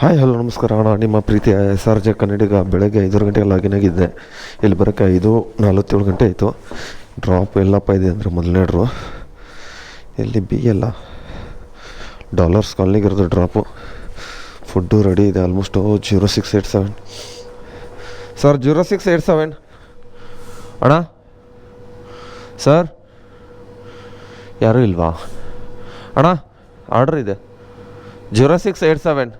Hi, hello, ನಮಸ್ಕಾರ. ಅಣ್ಣ, ನಿಮ್ಮ ಪ್ರೀತಿಯ ಸಾರ್ಜ ಕನ್ನಡಿಗ ಬೆಳಗ್ಗೆ ಐದು ಗಂಟೆಗೆ ಲಾಗಿನ್ ಆಗಿದ್ದೆ ಇಲ್ಲಿ ಬರೋಕ್ಕೆ ಐದು ನಲವತ್ತೇಳು ಗಂಟೆ ಆಯಿತು. ಡ್ರಾಪ್ ಎಲ್ಲಪ್ಪ ಇದೆ ಅಂದರೆ ಮೊದಲನೇ ಡ್ರಾ ಎಲ್ಲಿ ಬಿ ಎಲ್ಲ ಡಾಲರ್ಸ್ ಕಾಲ್ನಿಗೆ ಇರೋದು ಡ್ರಾಪು ಫುಡ್ಡು ರೆಡಿ ಇದೆ almost zero six eight seven sir zero six eight seven ಅಣ್ಣ? ಸರ್ ಯಾರೂ ಇಲ್ವಾ? ಅಣ್ಣ ಆರ್ಡ್ರ್ ಇದೆ. Zero six eight seven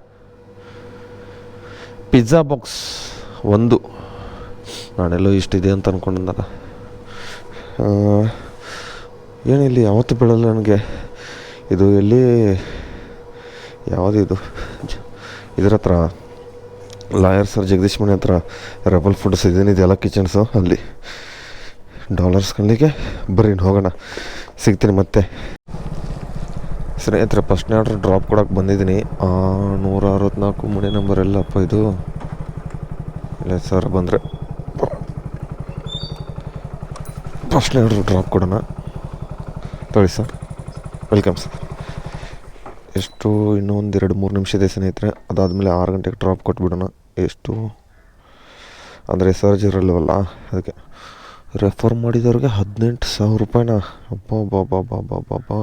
pizza box ಒಂದು. ನಾನೆಲ್ಲೋ ಇಷ್ಟಿದೆ ಅಂತ ಅಂದ್ಕೊಂಡಲ್ಲ ಏನಿಲ್ಲಿ ಯಾವತ್ತೂ ಬೀಳಲ್ಲ ನನಗೆ ಇದು ಎಲ್ಲಿ ಯಾವುದಿದು? ಇದ್ರ ಹತ್ರ ಲಾಯರ್ ಸರ್ ಜಗದೀಶ್ ಮನೆ ಹತ್ರ ರೆಬಲ್ ಫುಡ್ಸ್ ಇದೇನಿದೆಯಲ್ಲ ಕಿಚನ್ಸು ಅಲ್ಲಿ. ಡಾಲರ್ಸ್ ಕಣ್ಣಿಗೆ ಬರ್ರಿ ಹೋಗೋಣ. ಸಿಗ್ತೀನಿ ಮತ್ತೆ. ಸ್ನೇಹಿತರೆ ಫಸ್ಟ್ನೇ ಆರ್ಡ್ರ್ ಡ್ರಾಪ್ ಕೊಡೋಕೆ ಬಂದಿದ್ದೀನಿ. ನೂರ ಅರವತ್ತ್ನಾಲ್ಕು ಮನೆ ನಂಬರ್ ಎಲ್ಲಪ್ಪ ಇದು. ಇಲ್ಲ ಸರ್, ಬಂದರೆ. ಫಸ್ಟ್ನೇ ಆರ್ಡ್ರ್ ಡ್ರಾಪ್ ಕೊಡೋಣ. ತೊಳಿ ಸರ್. Welcome sir. ಎಷ್ಟು, ಇನ್ನೊಂದು ಎರಡು, ಮೂರು ನಿಮಿಷ ಇದೆ ಸ್ನೇಹಿತರೆ. ಅದಾದಮೇಲೆ ಆರು ಗಂಟೆಗೆ ಡ್ರಾಪ್ ಕೊಟ್ಬಿಡೋಣ. ಎಷ್ಟು? ಅಂದರೆ ಸರ್ಜ್ ಇರಲ್ವಲ್ಲ ಅದಕ್ಕೆ. ರೆಫರ್ ಮಾಡಿದವ್ರಿಗೆ ಹದಿನೆಂಟು ಸಾವಿರ ರೂಪಾಯಿನ. ಅಬ್ಬಾ ಬಾ ಬಾ ಬಾ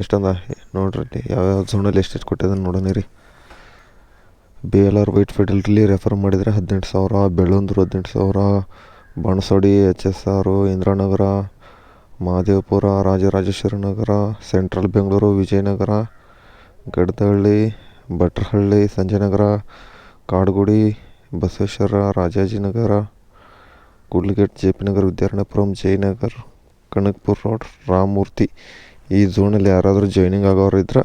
ಎಷ್ಟೊಂದ ನೋಡ್ರಿ ಯಾವ್ಯಾವ ಝೋನಲ್ಲಿ ಎಷ್ಟೆಷ್ಟು ಕೊಟ್ಟಿದ್ದಾನೆ ನೋಡೋಣ ರೀ. ಬಿ ಎಲ್ ಆರ್ ವೈಟ್ ಫೀಲ್ಡಲ್ಲಿ ರೆಫರ್ ಮಾಡಿದರೆ ಹದಿನೆಂಟು ಸಾವಿರ ಬೆಳ್ಳಂದೂರು ಹದಿನೆಂಟು ಸಾವಿರ ಬಣಸೋಡಿ H S R Indiranagar Mahadevapura Rajarajeshwari Nagar central Bengaluru Vijayanagar Gaddahalli Bhattarahalli Sanjayanagar Kadugodi Basaveshwara Rajajinagar Kudlu gate J P Nagar Vidyaranyapuram Jayanagar Kanakapura road Ramamurthy ಈ ಝೋನಲ್ಲಿ ಯಾರಾದರೂ ಜಾಯ್ನಿಂಗ್ ಆಗೋರು ಇದ್ರೆ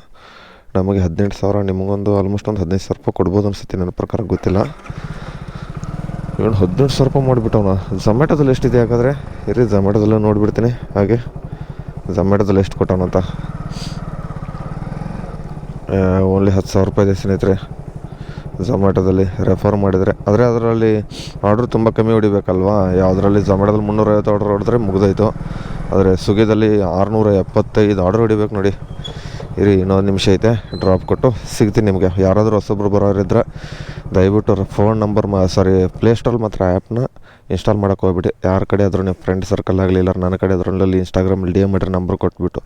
ನಮಗೆ ಹದಿನೆಂಟು ಸಾವಿರ, ನಿಮಗೊಂದು ಆಲ್ಮೋಸ್ಟ್ ಒಂದು ಹದಿನೈದು ಸಾವಿರ ರೂಪಾಯಿ ಕೊಡ್ಬೋದು ಅನಿಸುತ್ತೆ, ನನ್ನ ಪ್ರಕಾರ ಗೊತ್ತಿಲ್ಲ. ಇವನು ಹದಿನೆಂಟು ಸಾವಿರ ರೂಪಾಯಿ ಮಾಡಿಬಿಟ್ಟವನ. ಝೊಮ್ಯಾಟೋದಲ್ಲಿ ಎಷ್ಟಿದೆ ಹಾಗಾದರೆ? ಇರಿ ಝೊಮ್ಯಾಟೋದಲ್ಲೇ ನೋಡಿಬಿಡ್ತೀನಿ. ಹಾಗೆ ಝೊಮ್ಯಾಟೋದಲ್ಲಿ ಎಷ್ಟು ಕೊಟ್ಟವನಂತ ಓನ್ಲಿ ಹತ್ತು ಸಾವಿರ ರೂಪಾಯಿ ಇದೆ ಸ್ನೇಹಿತರೆ. ಝೊಮ್ಯಾಟೋದಲ್ಲಿ ರೆಫರ್ ಮಾಡಿದರೆ. ಆದರೆ ಅದರಲ್ಲಿ ಆರ್ಡ್ರ್ ತುಂಬ ಕಮ್ಮಿ ಹೊಡಿಬೇಕಲ್ವಾ? ಯಾವುದರಲ್ಲಿ? ಝೊಮ್ಯಾಟೋದಲ್ಲಿ ಮುನ್ನೂರೈವತ್ತು ಆರ್ಡ್ರ್ ಹೊಡೆದ್ರೆ ಮುಗ್ದೋಯ್ತು. ಆದರೆ ಸುಗಿದಲ್ಲಿ ಆರುನೂರ ಎಪ್ಪತ್ತೈದು ಆರ್ಡರ್ ಹೊಡಿಬೇಕು ನೋಡಿ. ಇರಿ, ಇನ್ನೊಂದು ನಿಮಿಷ ಐತೆ. ಡ್ರಾಪ್ ಕೊಟ್ಟು ಸಿಗ್ತೀನಿ ನಿಮಗೆ. ಯಾರಾದರೂ ಹೊಸೊಬ್ರು ಬರೋರಿದ್ರೆ ದಯವಿಟ್ಟು ಫೋನ್ ನಂಬರ್ ಮಾ ಸಾರಿ ಪ್ಲೇಸ್ಟಾಲ್ ಮಾತ್ರ ಆ್ಯಪ್ನ ಇನ್ಸ್ಟಾಲ್ ಮಾಡೋಕೆ ಹೋಗ್ಬಿಟ್ಟು ಯಾರ ಕಡೆ ಆದರೂ ನಿಮ್ಮ ಫ್ರೆಂಡ್ ಸರ್ಕಲ್ ಆಗಲಿ ಇಲ್ಲ ನನ್ನ ಕಡೆ ಅದರಲ್ಲಿ ಇನ್ಸ್ಟಾಗ್ರಾಮಲ್ಲಿ ಡಿ ಎಂ ಮಾಡಿರೋ ನಂಬರ್ ಕೊಟ್ಬಿಟ್ಟು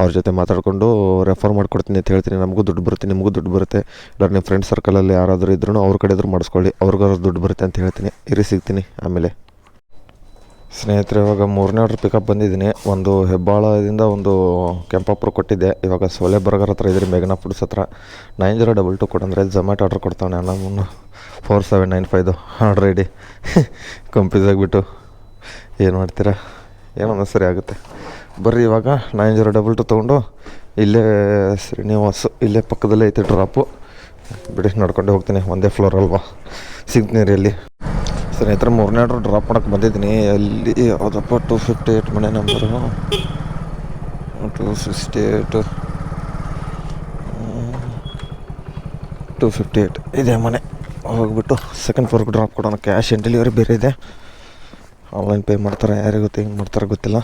ಅವ್ರ ಜೊತೆ ಮಾತಾಡಿಕೊಂಡು ರೆಫರ್ ಮಾಡಿಕೊಡ್ತೀನಿ ಅಂತ ಹೇಳ್ತೀನಿ. ನಮಗೂ ದುಡ್ಡು ಬರುತ್ತೆ, ನಿಮಗೂ ದುಡ್ಡು ಬರುತ್ತೆ. ಇಲ್ಲ ನಿಮ್ಮ ಫ್ರೆಂಡ್ ಸರ್ಕಲಲ್ಲಿ ಯಾರಾದರೂ ಇದ್ರೂ ಅವ್ರ ಕಡೆ ಇದ್ರೂ ಮಾಡಿಸ್ಕೊಳ್ಳಿ. ಅವ್ರಿಗಾದ್ರೂ ದುಡ್ಡು ಬರುತ್ತೆ ಅಂತ ಹೇಳ್ತೀನಿ. ಇರಿ, ಸಿಗ್ತೀನಿ. ಆಮೇಲೆ ಸ್ನೇಹಿತರೆ, ಇವಾಗ ಮೂರನೇ ಆರ್ಡ್ರ್ ಪಿಕಪ್ ಬಂದಿದ್ದೀನಿ. ಒಂದು ಹೆಬ್ಬಾಳದಿಂದ ಒಂದು ಕೆಂಪಾಪುರ ಕೊಟ್ಟಿದ್ದೆ. ಇವಾಗ ಸೋಲೆ ಬರ್ಗರ್ ಹತ್ರ ಇದ್ರಿ ಮೇಘನಾ ಫುಡ್ಸ್ ಹತ್ರ. ನೈನ್ ಜೀರೋ ಡಬಲ್ ಟು ಕೊಡಂದ್ರೆ ಝೊಮ್ಯಾಟೊ ಆರ್ಡ್ರ್ ಕೊಡ್ತಾನೆ ನಮ್ಮನ್ನು four seven nine ಫೈದು order ID confuse ಆಗಿಬಿಟ್ಟು ಏನು ಮಾಡ್ತೀರಾ? ಏನೋ ಸರಿ ಆಗುತ್ತೆ. ಬರ್ರಿ, ಇವಾಗ ನೈನ್ ಜೀರೋ ಡಬಲ್ ಟು ತೊಗೊಂಡು ಇಲ್ಲೇ ಶ್ರೀನಿವಾಸ್, ಇಲ್ಲೇ ಪಕ್ಕದಲ್ಲೇ ಐತೆ ಡ್ರಾಪು ಬಿಡಿ, ನಡ್ಕೊಂಡು ಹೋಗ್ತೀನಿ. ಒಂದೇ ಫ್ಲೋರ್ ಅಲ್ವಾ? ಸಿಗ್ತೀನಿ ರೀ ಅಲ್ಲಿ ಸ್ನೇಹಿತರೆ, ಮೂರನೇ ಆರ್ಡ್ರ್ ಡ್ರಾಪ್ ಮಾಡೋಕೆ ಬಂದಿದ್ದೀನಿ. ಅಲ್ಲಿ ಯಾವುದಪ್ಪ ಟೂ ಫಿಫ್ಟಿ ಏಯ್ಟ್ ಮನೆ number two sixty eight two fifty eight ಇದೆ ಮನೆ. ಹೋಗ್ಬಿಟ್ಟು ಸೆಕೆಂಡ್ ಫ್ಲೋರ್ಗೆ ಡ್ರಾಪ್ ಕೊಡೋಣ. ಕ್ಯಾಶ್ ಆನ್ ಡೆಲಿವರಿ ಬೇರೆ ಇದೆ. ಆನ್ಲೈನ್ ಪೇ ಮಾಡ್ತಾರೆ. ಯಾರಿಗೆ ಗೊತ್ತು ಹೆಂಗೆ ಮಾಡ್ತಾರೆ ಗೊತ್ತಿಲ್ಲ.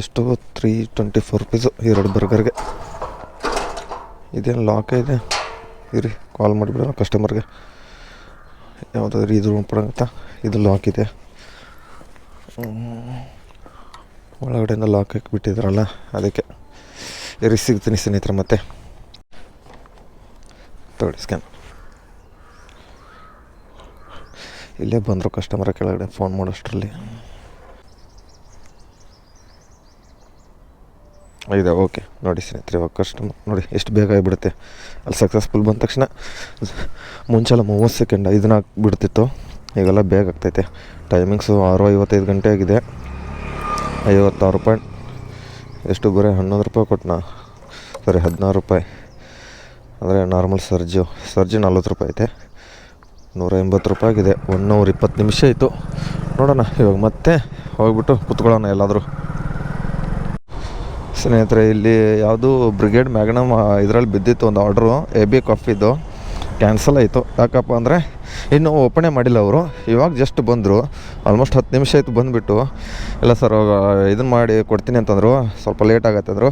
ಎಷ್ಟು? ತ್ರೀ ಟ್ವೆಂಟಿ ಫೋರ್ ರುಪೀಸು ಎರಡು ಬರ್ಗರ್ಗೆ ಇದೇನು ಲಾಕೇ ಇದೆ? ಇರಿ ಕಾಲ್ ಮಾಡಿಬಿಡೋಣ ಕಸ್ಟಮರ್ಗೆ ಯಾವುದಾದ್ರು ಇದು ಅಂತ ಇದು ಲಾಕ್ ಇದೆ. ಒಳಗಡೆಯಿಂದ ಲಾಕ್ ಹಾಕಿಬಿಟ್ಟಿದ್ರಲ್ಲ, ಅದಕ್ಕೆ ಇರಿ ಸಿಗ್ತೀನಿ ಸ್ನೇಹಿತರೆ ಮತ್ತೆ. ತಗೊಳ್ಳಿ ಸ್ಕ್ಯಾನ್ ಇಲ್ಲೇ ಬಂದರು ಕಸ್ಟಮರ್ ಕೆಳಗಡೆ ಫೋನ್ ಮಾಡೋಷ್ಟರಲ್ಲಿ. ಇದೆ, ಓಕೆ. ನೋಡಿ ಸ್ನೇಹಿತರೆ, ಇವಾಗ ಕಸ್ಟಮರ್ ನೋಡಿ ಎಷ್ಟು ಬೇಗ ಆಗಿಬಿಡುತ್ತೆ. ಅಲ್ಲಿ ಸಕ್ಸಸ್ಫುಲ್ ಬಂದ ತಕ್ಷಣ ಮುಂಚೆಲ್ಲ ಮೂವತ್ತು ಸೆಕೆಂಡ್ ನಾಲ್ಕು ಬಿಡ್ತಿತ್ತು. ಈಗೆಲ್ಲ ಬೇಗ ಆಗ್ತೈತೆ. ಟೈಮಿಂಗ್ಸು ಆರು ಐವತ್ತೈದು ಗಂಟೆ ಆಗಿದೆ. ಐವತ್ತಾರು ರೂಪಾಯಿ ಎಷ್ಟು ಬರೀ ಹನ್ನೊಂದು ರೂಪಾಯಿ ಕೊಟ್ಟನ ಸರಿ, ಹದಿನಾರು ರೂಪಾಯಿ. ಅಂದರೆ ನಾರ್ಮಲ್ ಸರ್ಜು ಸರ್ಜು ನಲ್ವತ್ತು ರೂಪಾಯಿ ಐತೆ. ನೂರ ಎಂಬತ್ತು ರೂಪಾಯಿ ಆಗಿದೆ. ಒನ್ ಅವರ್ ಇಪ್ಪತ್ತು ನಿಮಿಷ ಆಯಿತು. ನೋಡೋಣ, ಇವಾಗ ಮತ್ತೆ ಹೋಗ್ಬಿಟ್ಟು ಕುತ್ಕೊಳ್ಳೋಣ ಎಲ್ಲಾದರೂ. ಸ್ನೇಹಿತರೆ, ಇಲ್ಲಿ ಯಾವುದು ಬ್ರಿಗೇಡ್ ಮ್ಯಾಗ್ನಮ್ ಇದರಲ್ಲಿ ಬಿದ್ದಿತ್ತು ಒಂದು ಆರ್ಡ್ರು ಎ ಬಿ ಕಾಫಿದು ಕ್ಯಾನ್ಸಲ್ ಆಯಿತು. ಯಾಕಪ್ಪ ಅಂದರೆ, ಇನ್ನೂ ಓಪನೇ ಮಾಡಿಲ್ಲ ಅವರು. ಇವಾಗ ಜಸ್ಟ್ ಬಂದರು. ಆಲ್ಮೋಸ್ಟ್ ಹತ್ತು ನಿಮಿಷ ಆಯಿತು ಬಂದುಬಿಟ್ಟು. ಇಲ್ಲ ಸರ್ ಇದನ್ನು ಮಾಡಿ ಕೊಡ್ತೀನಿ ಅಂತಂದರು. ಸ್ವಲ್ಪ ಲೇಟ್ ಆಗತ್ತೆ ಅಂದರು.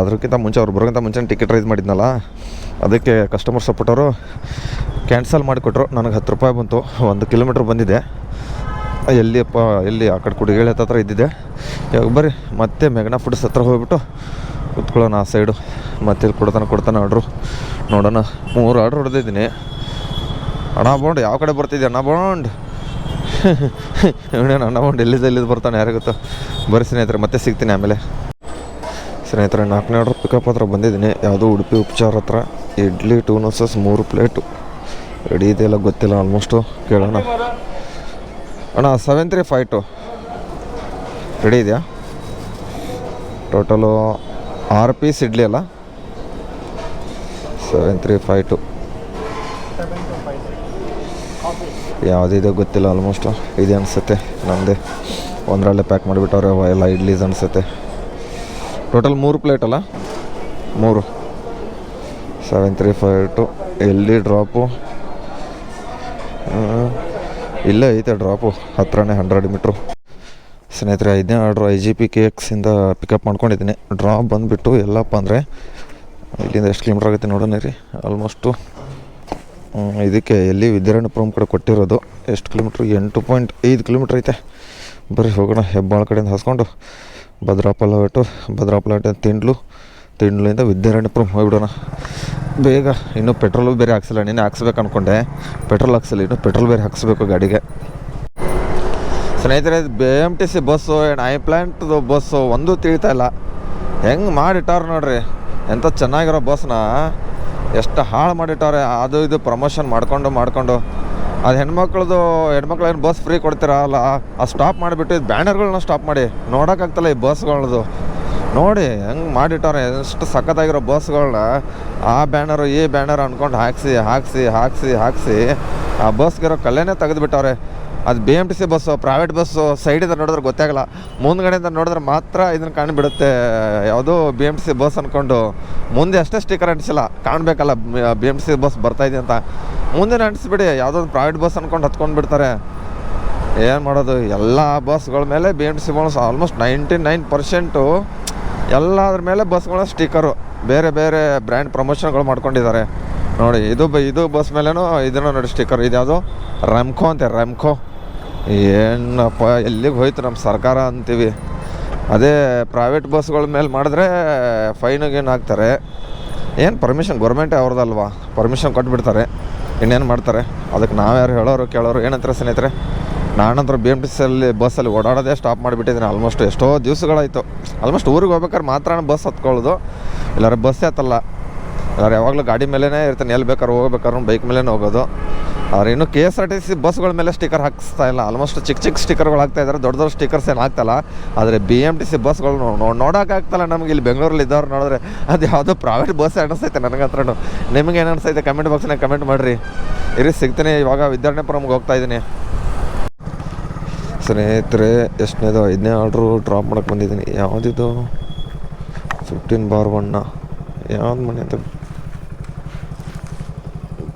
ಅದಕ್ಕಿಂತ ಮುಂಚೆ, ಅವ್ರು ಬರೋಕ್ಕಿಂತ ಮುಂಚೆ ಟಿಕೆಟ್ ರೈಸ್ ಮಾಡಿದ್ನಲ್ಲ. ಅದಕ್ಕೆ ಕಸ್ಟಮರ್ ಸಪೋರ್ಟವರು ಕ್ಯಾನ್ಸಲ್ ಮಾಡಿಕೊಟ್ರು. ನನಗೆ ಹತ್ತು ರೂಪಾಯಿ ಬಂತು. ಒಂದು ಕಿಲೋಮೀಟ್ರ್ ಬಂದಿದೆ. ಎಲ್ಲಿಯಪ್ಪ ಎಲ್ಲಿ ಆ ಕಡೆ ಕುಡಿಗೇಳಿ ಹತ್ರ ಇದ್ದಿದ್ದೆ. ಇವಾಗ ಬರ್ರಿ, ಮತ್ತೆ ಮೆಗ್ನ ಫುಡ್ಸ್ ಹತ್ರ ಹೋಗ್ಬಿಟ್ಟು ಕುತ್ಕೊಳ್ಳೋಣ ಆ ಸೈಡು ಮತ್ತೆ ಇಲ್ಲಿ ಕೊಡ್ತಾನೆ ಕೊಡ್ತಾನೆ ಆರ್ಡ್ರು. ನೋಡೋಣ, ಮೂರು ಆರ್ಡ್ರ್ ಹೊಡೆದಿದ್ದೀನಿ. ಅಣ್ಣ ಬಾಂಡ್ ಯಾವ ಕಡೆ ಬರ್ತಿದ್ದೆ ಅಣ್ಣ ಬಾಂಡ್ ಇವನೇನು ಅಣ್ಣ ಬಾಂಡ್ ಎಲ್ಲಿದ್ದ ಎಲ್ಲಿದ್ದು ಬರ್ತಾನೆ ಯಾರಿಗೆ ಗೊತ್ತು? ಬರ್ರಿ ಸ್ನೇಹಿತರೆ, ಮತ್ತೆ ಸಿಗ್ತೀನಿ ಆಮೇಲೆ. ಸ್ನೇಹಿತರೆ, ನಾಲ್ಕನೇ ಆರ್ಡ್ರ್ ಪಿಕಪ್ ಹತ್ರ ಬಂದಿದ್ದೀನಿ. ಯಾವುದೋ ಉಡುಪಿ ಉಪಚಾರ ಹತ್ರ. ಇಡ್ಲಿ ಟೂ ನೋಸಸ್ ಮೂರು ಪ್ಲೇಟು ರೆಡಿ ಇದೆಯಲ್ಲ ಗೊತ್ತಿಲ್ಲ ಆಲ್ಮೋಸ್ಟು ಕೇಳೋಣ. ಅಣ್ಣ seven three five two ready ಇದೆಯಾ? ಟೋಟಲು ಆರು ಪೀಸ್ ಇಡ್ಲಿ ಅಲ್ಲ? ಸೆವೆನ್ ತ್ರೀ ಫೈ ಟು ಯಾವುದಿದೆ ಗೊತ್ತಿಲ್ಲ ಆಲ್ಮೋಸ್ಟ್ ಇದೆ ಅನಿಸುತ್ತೆ ನಮ್ಮದೇ ಒಂದರಲ್ಲೇ ಪ್ಯಾಕ್ ಮಾಡಿಬಿಟ್ಟವ್ರೆ, ಎಲ್ಲ ಇಡ್ಲೀಸ್ ಅನಿಸುತ್ತೆ. ಟೋಟಲ್ ಮೂರು ಪ್ಲೇಟ್ ಅಲ್ಲ? ಮೂರು. ಸೆವೆನ್ ತ್ರೀ ಫೈವ್ ಟು ಎಲ್ಲಿ ಡ್ರಾಪು ಇಲ್ಲೇ ಐತೆ ಡ್ರಾಪು ಹತ್ರನೇ ಹಂಡ್ರೆಡ್ ಮೀಟ್ರು ಸ್ನೇಹಿತರೆ ಇದನ್ನೇ order I G P K ಎಕ್ಸಿಂದ pickup ಮಾಡ್ಕೊಂಡಿದ್ದೀನಿ. ಡ್ರಾಪ್ ಬಂದುಬಿಟ್ಟು ಎಲ್ಲಪ್ಪ ಅಂದರೆ ಇಲ್ಲಿಂದ ಎಷ್ಟು ಕಿಲೋಮೀಟ್ರ್ ಆಗುತ್ತೆ ನೋಡೋಣ ರೀ. ಆಲ್ಮೋಸ್ಟು ಇದಕ್ಕೆ ಎಲ್ಲಿ ವಿದ್ಯಾರಣ್ಯಪುರಂ ಕಡೆ ಕೊಟ್ಟಿರೋದು. ಎಷ್ಟು ಕಿಲೋಮೀಟ್ರ್ ಎಂಟು ಪಾಯಿಂಟ್ ಐದು ಕಿಲೋಮೀಟ್ರ್ ಐತೆ. ಬರ್ರಿ ಹೋಗೋಣ, ಹೆಬ್ಬಾಳ ಕಡೆಯಿಂದ ಹಾಸ್ಕೊಂಡು. ಭದ್ರಾಪಲ ಹೊಟ್ಟು ಭದ್ರಾಪಲ ತಿಂಡ್ಲು. ತಿಂಡ್ಲಿಂದ ವಿದ್ಯಾರಣ್ಯಪುರ ಹೋಗ್ಬಿಡೋಣ. ಬೇಗ ಇನ್ನೂ ಪೆಟ್ರೋಲು ಬೇರೆ ಹಾಕ್ಸಿಲ್ಲ ನೀನು ಹಾಕ್ಸ್ಬೇಕು ಅಂದ್ಕೊಂಡೆ ಪೆಟ್ರೋಲ್ ಹಾಕ್ಸಿಲ್ಲ, ಇನ್ನೂ ಪೆಟ್ರೋಲ್ ಬೇರೆ ಹಾಕ್ಸ್ಬೇಕು ಗಾಡಿಗೆ. ಸ್ನೇಹಿತರೆ B M T C bus and I ಪ್ಲ್ಯಾಂಟ್ದು bus ಒಂದೂ ತಿಳಿತಾ ಇಲ್ಲ. ಹೆಂಗೆ ಮಾಡಿಟ್ಟಾರ ನೋಡ್ರಿ ಎಂಥ ಚೆನ್ನಾಗಿರೋ ಬಸ್ನ ಎಷ್ಟು ಹಾಳು ಮಾಡಿಟ್ಟಾರೆ, ಅದು ಇದು ಪ್ರಮೋಷನ್ ಮಾಡ್ಕೊಂಡು ಮಾಡ್ಕೊಂಡು. ಅದು ಹೆಣ್ಮಕ್ಳದು, ಹೆಣ್ಮಕ್ಳು ಏನು ಬಸ್ ಫ್ರೀ ಕೊಡ್ತೀರಲ್ಲ ಆ ಸ್ಟಾಪ್ ಮಾಡಿಬಿಟ್ಟು ಬ್ಯಾನರ್ಗಳನ್ನ ಸ್ಟಾಪ್ ಮಾಡಿ. ನೋಡೋಕ್ಕಾಗ್ತಲ್ಲ ಈ ಬಸ್ಗಳದ್ದು ನೋಡಿ, ಹೆಂಗೆ ಮಾಡಿಟ್ಟವ್ರೆ, ಎಷ್ಟು ಸಖತ್ತಾಗಿರೋ ಬಸ್ಗಳನ್ನ ಆ ಬ್ಯಾನರು, ಈ ಬ್ಯಾನರ್ ಅಂದ್ಕೊಂಡು ಹಾಕ್ಸಿ ಹಾಕ್ಸಿ ಹಾಕ್ಸಿ ಹಾಕ್ಸಿ ಆ ಬಸ್ಗಿರೋ ಕಲ್ಲೇನೇ ತೆಗೆದುಬಿಟ್ಟವ್ರೆ. ಅದು B M T C bus private bus ಸೈಡಿಂದ ನೋಡಿದ್ರೆ ಗೊತ್ತಾಗಲ್ಲ ಮುಂದ್ಗಡೆಯಿಂದ ನೋಡಿದ್ರೆ ಮಾತ್ರ ಇದನ್ನು ಕಾಣಿಬಿಡುತ್ತೆ. ಯಾವುದೋ B M T C bus ಅಂದ್ಕೊಂಡು ಮುಂದೆ ಅಷ್ಟೇ ಸ್ಟಿಕರ್ ಅಂಟಿಸಿಲ್ಲ. ಕಾಣಬೇಕಲ್ಲ ಬಿ ಎಂ ಸಿ ಬಸ್ ಬರ್ತಾಯಿದೆ ಅಂತ. ಮುಂದೆ ಅಂಟಿಸ್ಬಿಡಿ, ಯಾವುದೋ ಪ್ರೈವೇಟ್ ಬಸ್ ಅಂದ್ಕೊಂಡು ಹತ್ಕೊಂಡು ಬಿಡ್ತಾರೆ ಏನು ಮಾಡೋದು, ಎಲ್ಲ ಬಸ್ಗಳ ಮೇಲೆ B M T C bus almost ninety nine percent ಎಲ್ಲದ್ರ ಮೇಲೆ ಬಸ್ಗಳ ಸ್ಟಿಕ್ಕರು ಬೇರೆ ಬೇರೆ ಬ್ರ್ಯಾಂಡ್ ಪ್ರಮೋಷನ್ಗಳು ಮಾಡ್ಕೊಂಡಿದ್ದಾರೆ. ನೋಡಿ, ಇದು ಬ, ಇದು ಬಸ್ ಮೇಲೇನೂ ಇದನ್ನು ನೋಡಿ ಸ್ಟಿಕ್ಕರ್ ಇದ್ಯಾವುದು ರೆಮ್ಕೋ ಅಂತೆ, ರೆಮ್ಕೋ. ಏನಪ್ಪ, ಎಲ್ಲಿಗೆ ಹೋಯ್ತು ನಮ್ಮ ಸರ್ಕಾರ ಅಂತೀವಿ. ಅದೇ ಪ್ರೈವೇಟ್ ಬಸ್ಗಳ ಮೇಲೆ ಮಾಡಿದ್ರೆ ಫೈನು ಗೀನ್ ಹಾಕ್ತಾರೆ ಏನು ಪರ್ಮಿಷನ್ ಗೌರ್ಮೆಂಟೇ ಅವ್ರದ್ದಲ್ವಾ ಪರ್ಮಿಷನ್ ಕೊಟ್ಬಿಡ್ತಾರೆ. ಇನ್ನೇನು ಮಾಡ್ತಾರೆ? ಅದಕ್ಕೆ ನಾವು ಯಾರು ಹೇಳೋರು, ಕೇಳೋರು, ಏನಂತಾರೆ ಸ್ನೇಹಿತರೆ? ನಾನಂತರ ಬಿ ಎಂ ಟಿ ಸಿಯಲ್ಲಿ ಬಸ್ಸಲ್ಲಿ ಓಡಾಡೋದೇ ಸ್ಟಾಪ್ ಮಾಡಿಬಿಟ್ಟಿದ್ದೀನಿ. ಆಲ್ಮೋಸ್ಟ್ ಎಷ್ಟೋ ದಿವಸಗಳಾಯಿತು. ಆಲ್ಮೋಸ್ಟ್ ಊರಿಗೆ ಹೋಗ್ಬೇಕಾದ್ರೆ ಮಾತ್ರ ಬಸ್ ಹತ್ಕೊಳ್ಳೋದು. ಇಲ್ಲಾರ ಬಸ್ ಹತ್ತಲ್ಲ. ಇಲ್ಲಾರ ಯಾವಾಗಲೂ ಗಾಡಿ ಮೇಲೇ ಇರ್ತಾನೆ. ಎಲ್ಲಿ ಬೇಕಾದ್ರೆ ಹೋಗ್ಬೇಕಾದ್ರೂ ಬೈಕ್ ಮೇಲೇ ಹೋಗೋದು. ಆದ್ರೆ ಇನ್ನು K S R T C ಬಸ್ಗಳ ಮೇಲೆ ಸ್ಟಿಕರ್ ಹಾಕಿಸ್ತಾ ಇಲ್ಲ. ಆಲ್ಮೋಸ್ಟ್ ಚಿಕ್ಕ ಚಿಕ್ಕ ಸ್ಟಿಕರ್ಗಳು ಹಾಕ್ತಾ ಇದ್ದಾರೆ. ದೊಡ್ಡ ದೊಡ್ಡ ಸ್ಟಿಕರ್ಸ್ ಏನು ಹಾಕ್ತಲ್ಲ. ಆದರೆ ಬಿ ಎಂ ಟಿ ಸಿ ಬಸ್ಗಳು ನೋಡೋಕ್ಕಾಗ್ತಲ್ಲ ನಮಗೆ. ಇಲ್ಲಿ ಬೆಂಗಳೂರಲ್ಲಿ ಇದ್ದವ್ರು ನೋಡಿದ್ರೆ ಅದು ಯಾವುದೋ ಪ್ರೈವೇಟ್ ಬಸ್ ಅನಿಸ್ತೈತೆ ನನಗೆ ಹತ್ರ ನಿಮಗೆ ಏನು ಕಮೆಂಟ್ ಬಾಕ್ಸ್ನಾಗ ಕಮೆಂಟ್ ಮಾಡಿರಿ. ಇರಿ, ಸಿಗ್ತೀನಿ. ಇವಾಗ ವಿದ್ಯಾರಣ್ಯಪುರಮ್ಗೆ ಹೋಗ್ತಾ ಇದ್ದೀನಿ. ಸ್ನೇಹಿತರೆ, ಎಷ್ಟನೇದು ಐದನೇ ಆರ್ಡ್ರು ಡ್ರಾಪ್ ಮಾಡಕ್ಕೆ ಬಂದಿದ್ದೀನಿ. ಯಾವುದಿದು? ಫಿಫ್ಟೀನ್ ಬಾರ್ ಒನ್ನ ಯಾವ್ದು ಮನೆ ಅಂತ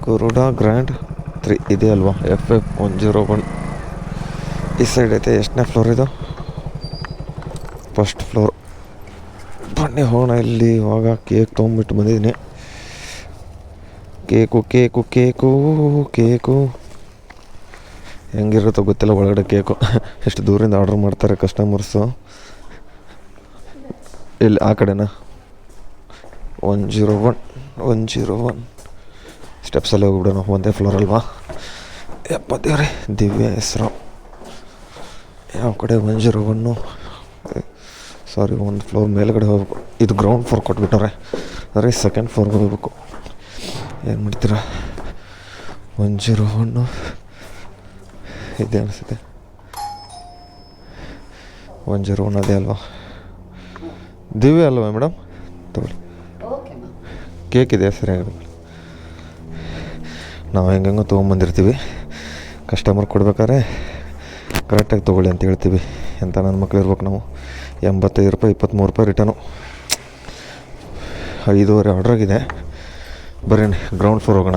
ಗುರುಡಾ ಗ್ರ್ಯಾಂಡ್ ತ್ರೀ ಇದೆ ಅಲ್ವಾ? F F one zero one ಈ ಸೈಡ್ ಐತೆ. ಎಷ್ಟನೇ ಫ್ಲೋರ್ ಇದು? ಫಸ್ಟ್ ಫ್ಲೋರ್ ಬನ್ನಿ ಹೋಗೋಣ ಇಲ್ಲಿ. ಇವಾಗ ಕೇಕ್ ತೊಗೊಂಬಿಟ್ಟು ಬಂದಿದ್ದೀನಿ. Cake cake cake cake. ಹೆಂಗಿರುತ್ತೋ ಗೊತ್ತಿಲ್ಲ, ಒಳಗಡೆ ಕೇಕು. ಎಷ್ಟು ದೂರಿಂದ ಆರ್ಡ್ರ್ ಮಾಡ್ತಾರೆ ಕಸ್ಟಮರ್ಸು ಇಲ್ಲಿ ಆ ಕಡೆನಾ? One zero one one zero one ಸ್ಟೆಪ್ಸಲ್ಲಿ ಹೋಗ್ಬಿಡೋಣ, ಒಂದೇ ಫ್ಲೋರ್ ಅಲ್ವಾ? ಯಪ್ಪ ದಿವ್ಯ ಹೆಸರು. ಯಾವ ಕಡೆ? ಒನ್ ಜೀರೋ ಒನ್ನು ಸಾರಿ ಒಂದು ಫ್ಲೋರ್ ಮೇಲ್ಗಡೆ ಹೋಗ್ಬೇಕು. ಇದು ಗ್ರೌಂಡ್ ಫ್ಲೋರ್ ಕೊಟ್ಬಿಟ್ಟವ್ರೆ. ಅಂದರೆ ಸೆಕೆಂಡ್ ಫ್ಲೋರ್ಗೆ ಹೋಗ್ಬೇಕು. ಏನು ಮಾಡ್ತೀರಾ? ಒನ್ ಜೀರೋ ಒನ್ನು ಇದೆ ಅನಿಸುತ್ತೆ. ಒನ್ ಜೀರೋ ಒನ್ ಅದೇ ಅಲ್ವಾ? ದಿವ್ಯ ಅಲ್ವಾ ಮೇಡಮ್? ತಗೊಳ್ಳಿ. ಕೇಕ್ ಇದೆ ಸರಿಯಾಗಿ ನಾವು ಹೆಂಗೆಂಗೋ ತೊಗೊಂಬಂದಿರ್ತೀವಿ. ಕಸ್ಟಮರ್ ಕೊಡ್ಬೇಕಾದ್ರೆ ಕರೆಕ್ಟಾಗಿ ತೊಗೊಳ್ಳಿ ಅಂತ ಹೇಳ್ತೀವಿ. ಎಂಥ ನನ್ನ ಮಕ್ಳು ಇರ್ಬೇಕು ನಾವು? ಎಂಬತ್ತೈದು ರೂಪಾಯಿ ಇಪ್ಪತ್ತ್ಮೂರು ರೂಪಾಯಿ ರಿಟರ್ನು ಐದೂವರೆ ಆರ್ಡ್ರಾಗಿದೆ ಬರೀ ಗ್ರೌಂಡ್ ಫ್ಲೋರ್ ಹೋಗೋಣ.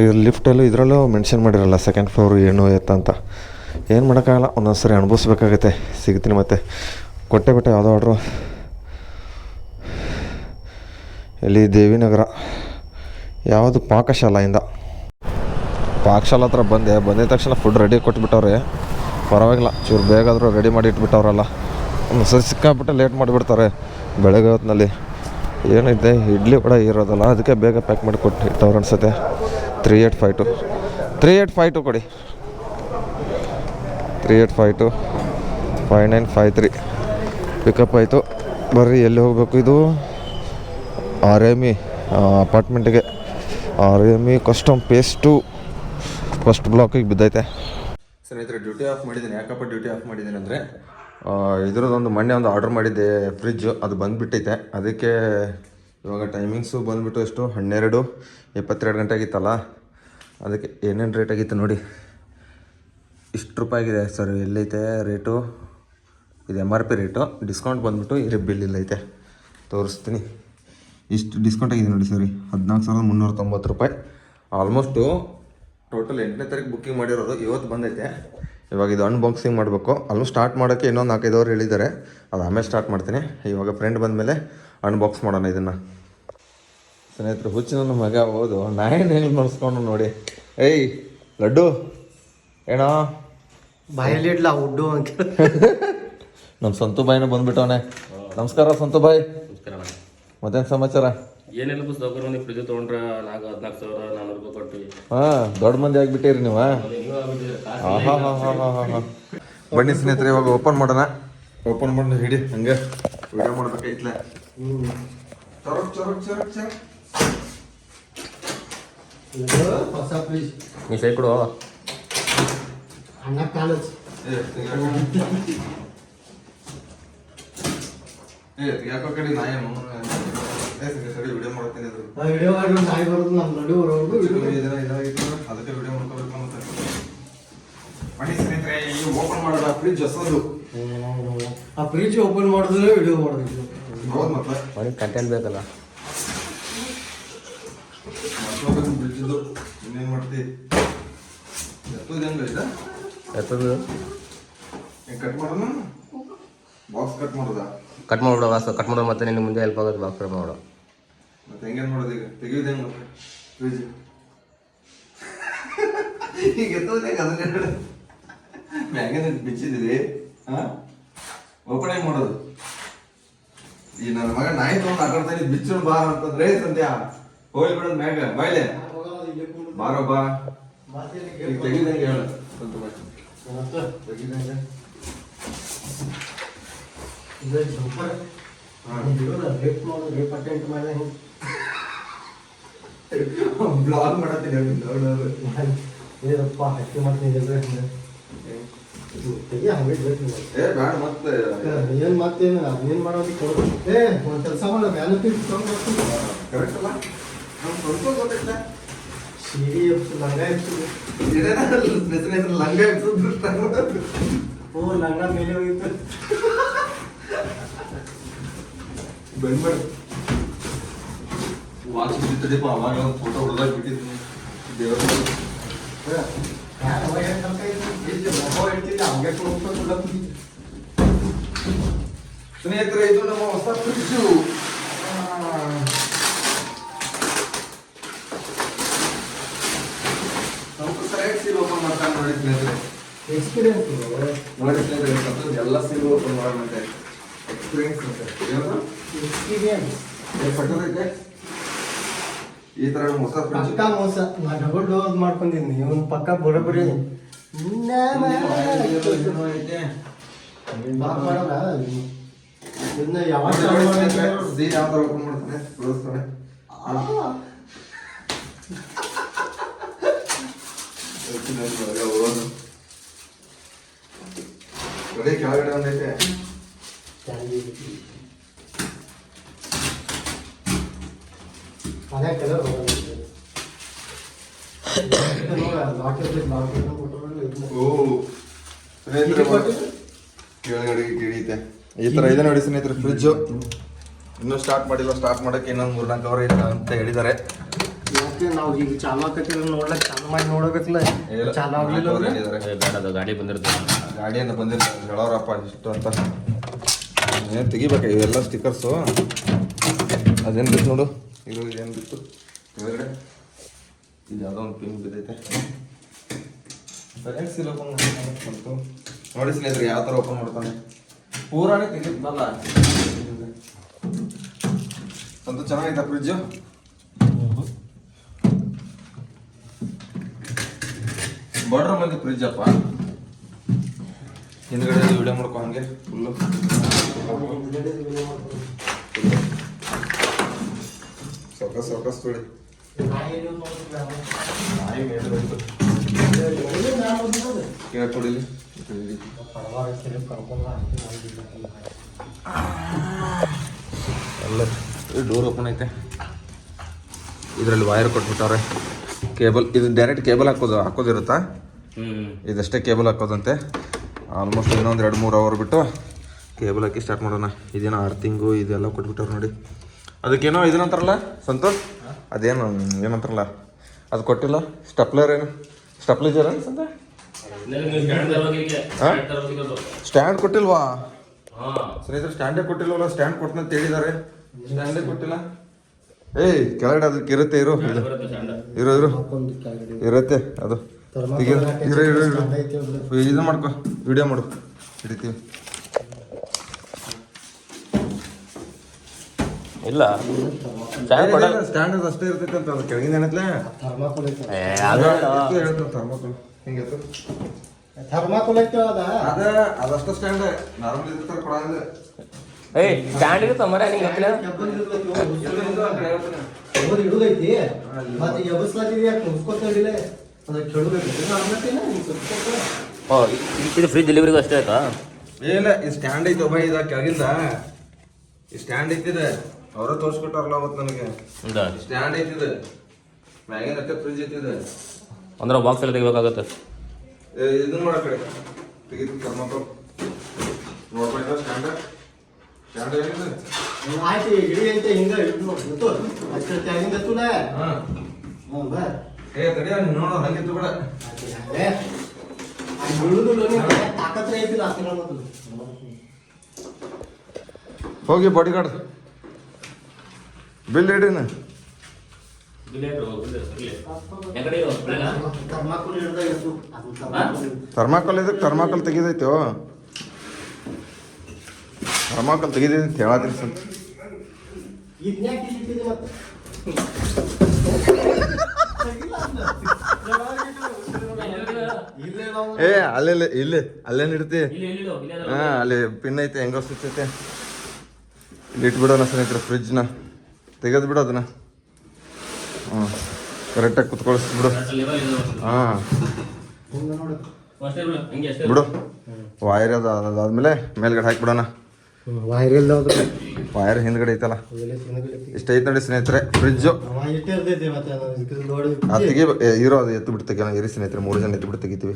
ಇದ್ರ ಲಿಫ್ಟಲ್ಲೂ ಇದರಲ್ಲೂ ಮೆನ್ಷನ್ ಮಾಡಿರಲ್ಲ ಸೆಕೆಂಡ್ ಫ್ಲೋರ್ ಏನು ಎತ್ತ ಅಂತ. ಏನು ಮಾಡೋಕ್ಕಾಗಲ್ಲ ಒಂದೊಂದು ಸರಿ ಅನುಭವಿಸ್ಬೇಕಾಗತ್ತೆ, ಸಿಗ್ತೀನಿ ಮತ್ತೆ. ಕೊಟ್ಟೆ ಬಿಟ್ಟೆ ಯಾವುದೋ ಆರ್ಡ್ರು ಇಲ್ಲಿ ದೇವಿನಗರ. ಯಾವುದು ಪಾಕಶಾಲೆಯಿಂದ. ಪಾಕಶಾಲ ಹತ್ರ ಬಂದೆ ಬಂದಿದ ತಕ್ಷಣ ಫುಡ್ ರೆಡಿ ಕೊಟ್ಬಿಟ್ಟವ್ರೆ. ಪರವಾಗಿಲ್ಲ, ಚೂರು ಬೇಗ ಆದರೂ ರೆಡಿ ಮಾಡಿ ಇಟ್ಬಿಟ್ಟವ್ರಲ್ಲ. ಒಂದು ಸರಿ ಸಿಕ್ಕಾಬಿಟ್ಟು ಲೇಟ್ ಮಾಡಿಬಿಡ್ತಾರೆ, ಬೆಳಗ್ಗೆ ಹೊತ್ತಿನಲ್ಲಿ ಏನಿದೆ, ಇಡ್ಲಿ ಕೂಡ ಇರೋದಲ್ಲ, ಅದಕ್ಕೆ ಬೇಗ ಪ್ಯಾಕ್ ಮಾಡಿ ಕೊಟ್ಟು ಇಟ್ಟವ್ರು ಅನ್ಸುತ್ತೆ. Three eight five two three eight five two ಕೊಡಿ. Three eight five two five nine five three pickup ಆಯಿತು. ಬರ್ರಿ, ಎಲ್ಲಿ ಹೋಗಬೇಕು ಇದು? R M E ಅಪಾರ್ಟ್ಮೆಂಟಿಗೆ R M E custom pace two first ಬ್ಲಾಕಿಗೆ ಬಿದ್ದೈತೆ. ಸ್ನೇಹಿತರೆ ಡ್ಯೂಟಿ ಆಫ್ ಮಾಡಿದ್ದೀನಿ. ಯಾಕಪ್ಪ ಡ್ಯೂಟಿ ಆಫ್ ಮಾಡಿದ್ದೀನಿ ಅಂದರೆ ಒಂದು ಮೊನ್ನೆ ಒಂದು ಆರ್ಡ್ರ್ ಮಾಡಿದ್ದೆ ಫ್ರಿಜ್ಜು ಅದು ಬಂದುಬಿಟ್ಟೈತೆ. ಅದಕ್ಕೆ ಇವಾಗ ಟೈಮಿಂಗ್ಸು ಬಂದುಬಿಟ್ಟು ಎಷ್ಟು? ಹನ್ನೆರಡು ಇಪ್ಪತ್ತೆರಡು ಗಂಟೆ ಆಗಿತ್ತಲ್ಲ? ಅದಕ್ಕೆ ಏನೇನು ರೇಟ್ ಆಗಿತ್ತು ನೋಡಿ. ಇಷ್ಟು ರೂಪಾಯಿ ಆಗಿದೆ ಸರ್, ಎಲ್ಲೈತೆ ರೇಟು ಇದು M R P rate discount ಬಂದುಬಿಟ್ಟು ಇರಿ ಬಿಲ್ ಇಲ್ಲೈತೆ. ತೋರಿಸ್ತೀನಿ. ಇಷ್ಟು ಡಿಸ್ಕೌಂಟ್ ಆಗಿದೆ ನೋಡಿ ಸರಿ, ಹದಿನಾಲ್ಕು ಸಾವಿರದ ಮುನ್ನೂರ ತೊಂಬತ್ತು ರೂಪಾಯಿ. ಆಲ್ಮೋಸ್ಟು ಟೋಟಲ್ ಎಂಟನೇ ತಾರೀಕು ಬುಕ್ಕಿಂಗ್ ಮಾಡಿರೋದು ಇವತ್ತು ಬಂದೈತೆ. ಇವಾಗ ಇದು ಅನ್ಬಾಕ್ಸಿಂಗ್ ಮಾಡಬೇಕು. ಆಲ್ಮೋಸ್ಟ್ ಸ್ಟಾರ್ಟ್ ಮಾಡೋಕ್ಕೆ ಇನ್ನೊಂದು ನಾಲ್ಕೈದು ಅವ್ರು ಹೇಳಿದ್ದಾರೆ. ಅದು ಆಮೇಲೆ ಸ್ಟಾರ್ಟ್ ಮಾಡ್ತೀನಿ. ಇವಾಗ ಫ್ರೆಂಡ್ ಬಂದಮೇಲೆ ಅನ್ಬಾಕ್ಸ್ ಮಾಡೋಣ ಇದನ್ನು. ಸ್ನೇಹಿತರು ಹುಚ್ಚು ನನ್ನ ಮಗ ಹೌದು. ನಾಯನ್ ಹೆಂಗೆ ಮಾಡಿಸ್ಕೊಂಡು ನೋಡಿ. ಏಯ್ ಲಡ್ಡು. ಏನೋ? ಬಾಯಲ್ಲಿ ಇಡ್ಲ ಉಡ್ಡು ಅಂತ. ನಮ್ಮ ಸಂತು ಬಾಯಿನ ಬಂದ್ಬಿಟ್ಟವನೆ. ನಮಸ್ಕಾರ ಸಂತು ಬಾಯಿ. ಮತ್ತೇನು ಸಮಾಚಾರ? ಏನೆಲ್ಲ ಪುಸ್ತಕ ನೀವು ಫ್ರಿಜ್ ತೊಗೊಂಡ್ರೆ ನಾಲ್ಕು ಹದಿನಾಲ್ಕು ಸಾವಿರ ನಾನ್ನೂರು ರೂಪಾಯಿ ಕೊಟ್ಟು ಹಾಂ ದೊಡ್ಡ ಮಂದಿ ಆಗಿಬಿಟ್ಟಿರಿ ನೀವು ಹಾಂ? ಹಾಂ ಹಾ ಹಾ ಹಾ ಹಾ ಹಾ ಬನ್ನಿ ಸ್ನೇಹಿತರೆ ಇವಾಗ ಓಪನ್ ಮಾಡೋಣ. ಓಪನ್ ಮಾಡೋಣ ಹಿಡಿ ಹಂಗೆ. ವಿಡಿಯೋ ಹ್ಞೂ ಚೊರಕ್ ಚೊರಕ್ ಚೊರಕ್ ಚೊರಕ್. ಹೊಸ ಫ್ರಿಜ್ ನೀ ಸೈ ಕೊಡು. ತೆಗ್ಯಾಕೋ ಕಡೆ. ನಾ ಏನು ಏ ಸರಿ ವಿಡಿಯೋ ಮಾಡ್ತೀನಿ ಅದ್ರ ವಿಡಿಯೋ ಮಾಡಿ ನಾಯಿ ಬರೋದು ನಮ್ಮ ನಡುವೆ ಬರೋದು ಇದನ್ನ ಇದಾಗಿತ್ತು ಅದಕ್ಕೆ ವಿಡಿಯೋ ಮಾಡ್ಕೋಬೇಕು ಅಂತ ಬನ್ನಿ ಸ್ನೇಹಿತರೆ ಈ ಓಪನ್ ಮಾಡೋದ ಫ್ರಿಜ್ ಹೊಸದು ಆ ಫ್ರಿಜ್ ಓಪನ್ ಮಾಡಿದ್ರೆ ವಿಡಿಯೋ ಮಾಡೋದು. ಹೌದು ಮತ್ತೆ ಕಂಟೆಂಟ್ ಬೇಕಲ್ಲ. ಇನ್ನೇನು ಮಾಡ್ತಿ ಎತ್ತದು ಕಟ್ ಮಾಡೋಣ? ಬಾಕ್ಸ್ ಕಟ್ ಮಾಡೋದ? ಕಟ್ ಮಾಡ್ಬಿಡೋ ಕಟ್ ಮಾಡೋ ಮತ್ತೆ ನಿನ್ನ ಮುಂದೆ ಹೆಲ್ಪ್ ಆಗೋದು ಬಾಕ್ಸ್ ಕಟ್ ಮಾಡೋ ಮತ್ತೆ ಹೆಂಗೇನು ಮಾಡೋದು ಈಗ? ತೆಗಿಯೋದು ಹೆಂಗೆ ಮತ್ತೆ? ಫ್ರಿಜ್ ಈಗ ಎತ್ತೋದು ಹೆಂಗೆ? ಅದನ್ನ ಮ್ಯಾಗಿನ ಬಿಚ್ಚಿದ್ದೀರಿ ಹಾಂ? ಓಪನ್ ಹೆಂಗೆ ಮಾಡೋದು? ಈ ನನ್ನ ಮಗ ನಾಯಿ ತಗೊಂಡು ಆಟಾಡ್ತಾನೆ ಬಿಚ್ಚು ಬಾರ ಅಂತಂದ್ರೆ ಸಂಧ್ಯಾ ಹೋಗ್ಲಿ ಬಿಡೋದು ಮ್ಯಾಗ ಬಾಯ್ಲೆ. ಬಾರೋ ಬಾ ಈಗ ತೆಗಿದಂಗೆ ಹೇಳು. ಸ್ವಲ್ಪ. ತೆಗಿದಂಗೆ. ಇದು ಜಂಪರ್ ರೇಪ್ ಮಾಡೋದು ರೇಪ್ ಅಟೆಂಟ್ ಮಾಡಿದೆ ಬ್ಲಾಗ್ ಮಾಡತ್ತೀನಿ ಏನಪ್ಪ ಹಕ್ಕಿ ಮಾಡ್ತೀನಿ ತೆಗಿ ಹಂಗೆ ಏ ಬೇಡ ಮತ್ತೆ. ಏನ್ ಮತ್ತೇನು ಅದೇನ್ ಮಾಡೋದು ಕೊಡು. ಏ ಒಂದ್ ಕೆಲಸ ಮಾಡೋ ಮ್ಯಾಲ ಕರೆಕ್ಟ್ ಅಲ್ಲ. ನಮ್ಗೆ ಸ್ವಲ್ಪ ಗೊತ್ತಿಲ್ಲ ಸಿಡಿ ಎಪ್ಸು ಲಂಗ ಎಪ್ಸು ಬಿಸ್ನೆಸ್ ಲಂಗ ಎಬ್ಸೋದು ಓ ಲಂಗ ಮೇಲೆ ಹೋಗಿತ್ತು ಬಂದ್ಬೇಡ ವಾಚ್ ಬಿಟ್ಟಿದ್ದಪ್ಪ ಅವಾಗ ಒಂದು ಫೋಟೋ ಹೊಡೆದಾಗ ಬಿಟ್ಟಿದ್ದೀನಿ ದೇವ್ರ ಸ್ನೇಹಿತರೆ ಇದು ನಮ್ಮ ಹೊಸ ಫ್ರಿಡ್ಜು ಸ್ವಲ್ಪ ಸರಿಯಾಗಿ ಸೀಲ್ ಓಪನ್ ಮಾಡ್ತಾನೆ ನೋಡಿ ಸ್ನೇಹಿತರೆ? ಎಕ್ಸ್ಪೀರಿಯನ್ಸ್ ನೋಡಿ ಸ್ನೇಹಿತರೆ ಸ್ವಲ್ಪ ಎಲ್ಲ ಓಪನ್ ಮಾಡೋಣಂತೆ ಎಕ್ಸ್ಪೀರಿಯನ್ಸ್ ಅಂತ ಎಕ್ಸ್ಪೀರಿಯನ್ಸ್ ಪಟ್ಟದೈತೆ ಈ ತರ ನಮ್ಮ ಹೊಸ ಪಕ್ಕ ಮೋಸ. ನಾ ಡಬಲ್ ಡೋಸ್ ಮಾಡ್ಕೊಂಡಿದ್ದೀನಿ. ಇವನ್ ಪಕ್ಕ ಬರೋಬ್ಬರಿ ಇದನ್ನ ಯಾವಾಗ ಯಾವ ತರ ಓಪನ್ ಮಾಡ್ತಾನೆ ತೋರಿಸ್ತಾನೆ ಗಿಳಿತೆ ಈ ಇದೆ ನೋಡಿ ಸ್ನೇಹಿತರೆ ಫ್ರಿಡ್ಜು ಇನ್ನೂ ಸ್ಟಾರ್ಟ್ ಮಾಡಿಲ್ಲ ಸ್ಟಾರ್ಟ್ ಮಾಡಕ್ಕೆ ಇನ್ನೊಂದು ಮೂರ್ನಾಲ್ಕು ಅವರ್ ಇಲ್ಲ ಅಂತ ಹೇಳಿದ್ದಾರೆ. ಯಾಕೆ ನಾವು ಈಗ ಚಾಲು ಆಕತ್ತಿಲ್ಲ ನೋಡ್ಲಕ್ ಚಾಲು ಮಾಡಿ ನೋಡಬೇಕಲ್ಲ ಚಾಲು ಆಗ್ಲಿಲ್ಲ ಅದು ಗಾಡಿ ಬಂದಿರ್ತದೆ. ಗಾಡಿಯನ್ನು ಬಂದಿಲ್ಲ ಹೇಳೋರಪ್ಪ ಇಷ್ಟು ಅಂತ. ಏನು ತೆಗಿಬೇಕು ಇವೆಲ್ಲ ಸ್ಟಿಕರ್ಸು ಅದೇನು ಬಿತ್ತು ನೋಡು? ಇದು ಏನು ಬಿತ್ತು? ಕೆಳಗಡೆ? ಇದು ಯಾವುದೋ ಒಂದು ಪಿನ್ ಬಿದ್ದೈತೆ. ಸರಿಯಾಗಿ ಸೀಲ್ ಓಪನ್ ಮಾಡ್ತು ನೋಡಿ ಸ್ನೇಹಿತರೆ ಯಾವ ಥರ ಓಪನ್ ಮಾಡ್ತಾನೆ. ಪೂರಾನೇ ತೆಗಿದ್ನಲ್ಲ ಅಂತ ಚೆನ್ನಾಗೈತೆ ಫ್ರಿಜ್ಜು ಬಡ್ರ ಮಂದಿ ಫ್ರಿಜ್ ಅಪ್ಪ. ಹಿಂದ್ಗಡೆ ವಿಡಿಯೋ ಮಾಡ್ಕೊ ಹಂಗೆ ಫುಲ್ಲು ಸೊಕಸ್ ಸೊಕಸ್ ತೊಳಿ. ನಾಯಿ ಮೇಲೆ ಬಂತು. ಕೊಡಿಲಿ. ಮಾಡಿದ್ದಿಲ್ಲ. ಎಲ್ಲ ಡೋರ್ ಓಪನ್ ಐತೆ. ಇದರಲ್ಲಿ ವೈರ್ ಕೊಟ್ಬಿಟ್ಟವ್ರೆ. ಕೇಬಲ್ ಇದು ಡೈರೆಕ್ಟ್ ಕೇಬಲ್ ಹಾಕೋದು ಹಾಕೋದಿರುತ್ತಾ? ಇದಷ್ಟೇ ಕೇಬಲ್ ಹಾಕೋದಂತೆ. ಆಲ್ಮೋಸ್ಟ್ ಇನ್ನೊಂದು ಎರಡು ಮೂರು ಅವರ್ ಬಿಟ್ಟು ಕೇಬಲ್ ಹಾಕಿ ಸ್ಟಾರ್ಟ್ ಮಾಡೋಣ. ಇದೇನೋ ಅರ್ಥಿಂಗು ಇದೆಲ್ಲ ಕೊಟ್ಬಿಟ್ಟವ್ರು ನೋಡಿ. ಅದಕ್ಕೇನೋ ಇದನ್ನಂತಾರಲ್ಲ ಸಂತೋಷ್? ಅದೇನು ಏನಂತಾರಲ್ಲ? ಅದು ಕೊಟ್ಟಿಲ್ಲ. ಸ್ಟಪ್ಲರ್ ಏನು? ಸ್ಟಪ್ಲೈಜರ್ ಏನು ಸಂತ ಸ್ಟ್ಯಾಂಡ್ ಕೊಟ್ಟಿಲ್ವಾ? ಸರಿ ಸ್ಟ್ಯಾಂಡೇ ಕೊಟ್ಟಿಲ್ವಲ್ಲ? ಸ್ಟ್ಯಾಂಡ್ ಕೊಟ್ಟನಂತ ಹೇಳಿದ್ದಾರೆ. ಸ್ಟ್ಯಾಂಡೇ ಕೊಟ್ಟಿಲ್ಲ? ಏಯ್ ಕೆಳಗಡೆ ಅದಕ್ಕೆ ಇರುತ್ತೆ ಇರು. ಇರು ಇರು. ಇರುತ್ತೆ ಅದು. ಇರು ಇರು ಇರು. ಇದು ಮಾಡ್ಕೊ ವಿಡಿಯೋ ಮಾಡು. ಹಿಡಿತೀವಿ. ಇಲ್ಲ. ಸ್ಟ್ಯಾಂಡ್ ಕೊಡಲ್ಲ. ಅಷ್ಟೇ ಇರ್ತೈತೆ ಅಂತ ಅದು ಕೆಳಗಿನ ಏನತ್ಲೆ ಥರ್ಮಾಕೋಲ್ ಐತೆ. ಏ, ಅದು ಹೇಳ್ತಾನೆ ಥರ್ಮಾಕೋಲ್ ಹಿಂಗೆ ಎತ್ತು. ಥರ್ಮಾಕೋಲ್ ಐತೆ ಅದ. ಅದ ಅದಷ್ಟ ಸ್ಟ್ಯಾಂಡ್ ನಾರ್ಮಲ್ ಇರ್ತಾರೆ ಕೊಡಂಗಿಲ್ಲ. ಏಯ್ ಸ್ಟ್ಯಾಂಡ್ ಇರುತ್ತೆ ಮರ ನಿಂಗೆ ಗೊತ್ತಿಲ್ಲ ಇರ್ತೈತಿ, ಮತ್ತೆ ಎಬಸ್ಲಾತಿದೆ ಯಾಕೆ ಮುಗಿಸ್ಕೊತ ಹಿಡಿಲೆ ಅದ ಕೆಡಬೇಕು ಆಗ್ಲತ್ತೇನ ಹಿಂಗ್ ಸುತ್ಕೊತ. ಓ ಇ- ಇದು ಫ್ರೀ ಡೆಲಿವರಿಗೂ ಅಷ್ಟೇ ಆಯ್ತಾ? ಇಲ್ಲ ಈ ಸ್ಟ್ಯಾಂಡ್ ಐತೆ ಒಬ್ಬ ಇದ ಕೆಳಗಿಂದ. ಈ ಸ್ಟ್ಯಾಂಡ್ ಐತಿದೆ ಅವರ ತೋರಿಸ್ಕೊಟ್ಟಾರಲ್ಲ ಅವತ್ತು ನನಗೆ. ಸ್ಟ್ಯಾಂಡ್ ಐತಿದೆ ಮ್ಯಾಗಿನ ಅಟ್ಟೆ ಫ್ರಿಜ್ ಐತಿದೆ ಅಂದ್ರೆ ಬಾಕ್ಸ್ ಎಲ್ಲ ತೆಗಿಬೇಕಾಗತ್ತೆ? ಇದನ್ನ ಮಾಡ ಕಡೆ. ತೆಗಿತು ಥರ್ಮಾಕೋಲ್ ನೋಡ್ಕೊಂಡ ಸ್ಟ್ಯಾಂಡ್ ಆಯ್ತು ಇಡಿ ಅಂತ ಹಿಂಗ ಗೊತ್ತು? ಅಷ್ಟೇ ಬಾ. ಏ ತಡಿ ನೋಡು ಹಂಗಿತ್ತು ಹಂಗೆ. ತಾಕತ್ರೆ ಐತಿಲ್ಲ ಮೊದಲು. ಹೋಗಿ ಬಾಡಿ ಗಾರ್ಡ್ ಬಿಲ್ ಇಡಿನ. ಥರ್ಮಾಕೋಲ್ ಇದಕ್ಕೆ ಥರ್ಮಾಕೋಲ್ ತೆಗಿದೈತೋ? ಥರ್ಮಾಕೋಲ್ ತೆಗಿದೀನಿ ಅಂತ ಹೇಳತ್ತೀನಿ ಸ್ವಲ್ಪ ಏ ಅಲ್ಲೆಲ್ಲ ಇಲ್ಲಿ ಅಲ್ಲೇನು ಇಡ್ತಿ? ಹಾ ಅಲ್ಲಿ ಪಿನ್ ಐತೆ ಹೆಂಗೋ ಸ್ವಿಚ್ ಐತೆ ಇಲ್ಲಿ ಇಟ್ಬಿಡೋಣ ಸ್ನೇಹಿತರೆ ಫ್ರಿಜ್ನ ತೆಗೆದು ಬಿಡು ಅದನ್ನ. ಹ್ಞೂ ಕರೆಕ್ಟಾಗಿ ಕುತ್ಕೊಳಿಸ್ಬಿಡು. ಹಾಂ. ಬಿಡು. ವಾಯರ್ ಅದು ಅದಾದ್ಮೇಲೆ ಮೇಲ್ಗಡೆ ಹಾಕಿಬಿಡೋಣ. ವಾಯರ್ ಹಿಂದ್ಗಡೆ ಐತಲ್ಲ? ಇಷ್ಟ ಐತೆ ನೋಡಿ ಸ್ನೇಹಿತರೆ ಫ್ರಿಜ್ಜು ಅತ್ತಿಗೆ ಇರೋ ಅದು ಎತ್ತು ಬಿಡ್ತಕ್ಕೆ ಇರಿ ಸ್ನೇಹಿತರೆ ಮೂರು ಜನ ಎತ್ತು ಬಿಟ್ಟು ತೆಗಿತೀವಿ.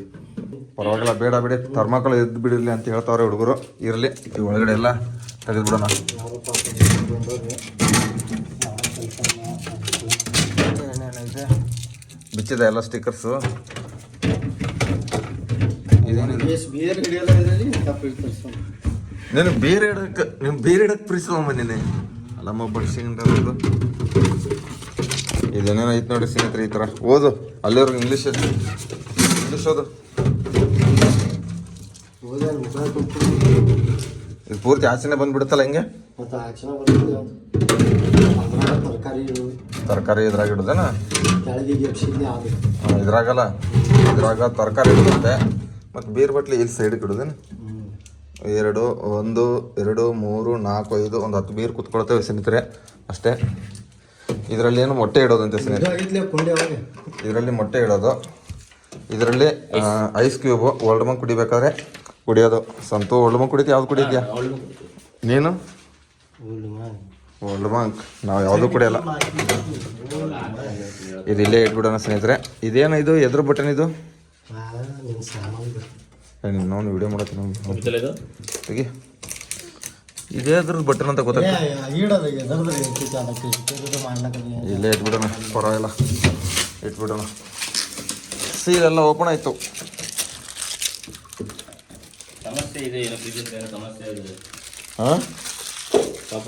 ಪರವಾಗಿಲ್ಲ ಬೇಡ ಬಿಡಿ ಥರ್ಮಾಕೋಲ್ ಎದ್ದು ಬಿಡಿರ್ಲಿ ಅಂತ ಹೇಳ್ತಾವ್ರೆ ಹುಡುಗರು ಇರಲಿ ಈ ಒಳಗಡೆ ಎಲ್ಲ ತೆಗೆದು ಬಿಡೋಣ. ಏನೇನೈತೆ ಬಿಚ್ಚಿದೆ ಎಲ್ಲ ಸ್ಟಿಕ್ಕರ್ಸು ಇದೇನಿದೆ ನೀನು ಬೇರೆ ಇಡಕ್ಕೆ ನೀನು ಬೇರೆ ಇಡಕ್ಕೆ ಪ್ರೀತಿಸ್ಕೊಂಬಂದಿನಿ ಅಲ್ಲಮ್ಮ ಬಡ್ಸಿಂದು ಇದೇನೇನೋ ಐತೆ ನೋಡಿ ಸ್ನೇಹಿತರೆ ಈ ಥರ ಓದು ಅಲ್ಲಿವ್ರಿಗೆ ಇಂಗ್ಲೀಷ್ ಇಂಗ್ಲೀಷ್ ಓದು. ಇದು ಪೂರ್ತಿ ಆಚೆನೆ ಬಂದ್ಬಿಡುತ್ತಲ್ಲ ಹಿಂಗೆ? ತರಕಾರಿ ಇದ್ರಾಗ ಇಡುದೇನಾ? ಇದ್ರಾಗಲ್ಲ. ಇದ್ರಾಗ ತರಕಾರಿ ಇಡುತ್ತೆ ಮತ್ತು ಬೀರ್ ಬಟ್ಲಿ ಇಲ್ಲಿ ಸೈಡ್ಗೆ ಇಡೋದೇನು? ಎರಡು ಒಂದು ಎರಡು ಮೂರು ನಾಲ್ಕು ಐದು ಒಂದು ಹತ್ತು ಬೀರ್ ಕುತ್ಕೊಳ್ತೇವೆ ಸ್ನೇಹಿತರೆ. ಅಷ್ಟೇ. ಇದರಲ್ಲಿ ಏನು ಮೊಟ್ಟೆ ಇಡೋದಂತೆ ಸ್ನೇಹಿತರೆ. ಇದರಲ್ಲಿ ಮೊಟ್ಟೆ ಇಡೋದು. ಇದರಲ್ಲಿ ಐಸ್ ಕ್ಯೂಬು ಓಲ್ಡ್ ಮಂಗ್ ಕುಡಿಬೇಕಾದ್ರೆ ಕುಡಿಯೋದು. ಸಂತು ಓಲ್ಡ್ ಮಂಗ್ ಕುಡಿತೀಯ? ಯಾವ್ದು ಕುಡಿದ್ಯಾ ನೀನು? ಓಲ್ಡ್ ಮಂಕ್ ನಾವು ಯಾವುದು ಕುಡಿಯಲ್ಲ. ಇದು ಇಲ್ಲೇ ಇಟ್ಬಿಡೋಣ ಸ್ನೇಹಿತರೆ. ಇದೇನು ಇದು? ಎದ್ರ ಬಟನ್ ಇದು? ನಾನು ವಿಡಿಯೋ ಮಾಡತ್ತೀನಿ ತೆಗಿ. ಇದೇ ಅದ್ರದ್ದು ಬಟನ್ ಅಂತ ಗೊತ್ತಾಗ ಇಲ್ಲೇ ಇಟ್ಬಿಡೋಣ ಪರವಾಗಿಲ್ಲ. ಇಟ್ಬಿಡೋಣ. ಸೀಲ್ ಎಲ್ಲ ಓಪನ್ ಆಯಿತು. ಸಮಸ್ಯೆ ಇದೆ ಏನೋ ಫ್ರಿಜ್ ಹತ್ರ ಏನೋ ಸಮಸ್ಯೆ ಇದೆ. ಹಾಂ? ಪಾಪ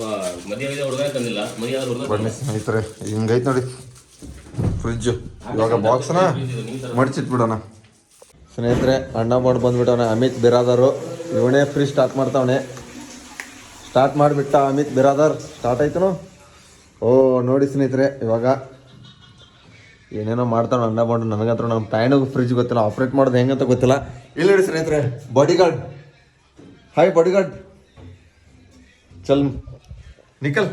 ಮದುವೆ ಆಗಿದೆ ಹುಡುಗ ತಂದಿಲ್ಲ. ಮದುವೆ ಆದ್ರೆ ಹುಡುಗ ಬನ್ನಿ ಸ್ನೇಹಿತರೆ ಹಿಂಗೈತೆ ನೋಡಿ. ಫ್ರಿಜ್ಜು ಇವಾಗ ಬಾಕ್ಸ್ನ ಮಡಚಿಟ್ಬಿಡೋಣ. ಸ್ನೇಹಿತರೆ, ಅಣ್ಣ ಮಾಡಿ ಬಂದ್ಬಿಟ್ಟವನೆ, ಅಮಿತ್ ಬಿರಾದರು. ಇವನೇ ಫ್ರೀ ಸ್ಟಾರ್ಟ್ ಮಾಡ್ತಾವನೆ. ಸ್ಟಾರ್ಟ್ ಮಾಡಿಬಿಟ್ಟ ಅಮಿತ್ ಬಿರಾದರ್. ಸ್ಟಾರ್ಟ್ ಆಯ್ತು ಓ, ನೋಡಿ ಸ್ನೇಹಿತರೆ, ಇವಾಗ ಏನೇನೋ ಮಾಡ್ತಾನೆ ಅಣ್ಣ ಬಂಡು ನನಗಂತ್ರ ನಮ್ಮ ಪ್ಯಾನಿಗೆ ಫ್ರಿಜ್ ಗೊತ್ತಿಲ್ಲ. ಆಪ್ರೇಟ್ ಮಾಡೋದು ಹೆಂಗಂತ ಗೊತ್ತಿಲ್ಲ. ಇಲ್ಲಿ ನೋಡಿ ಸ್ನೇಹಿತರೆ ಬಾಡಿಗಾರ್ಡ್ ಹಾಯ್ ಬಾಡಿಗಾರ್ಡ್ ಚಲ್, ನಿಖಲ್.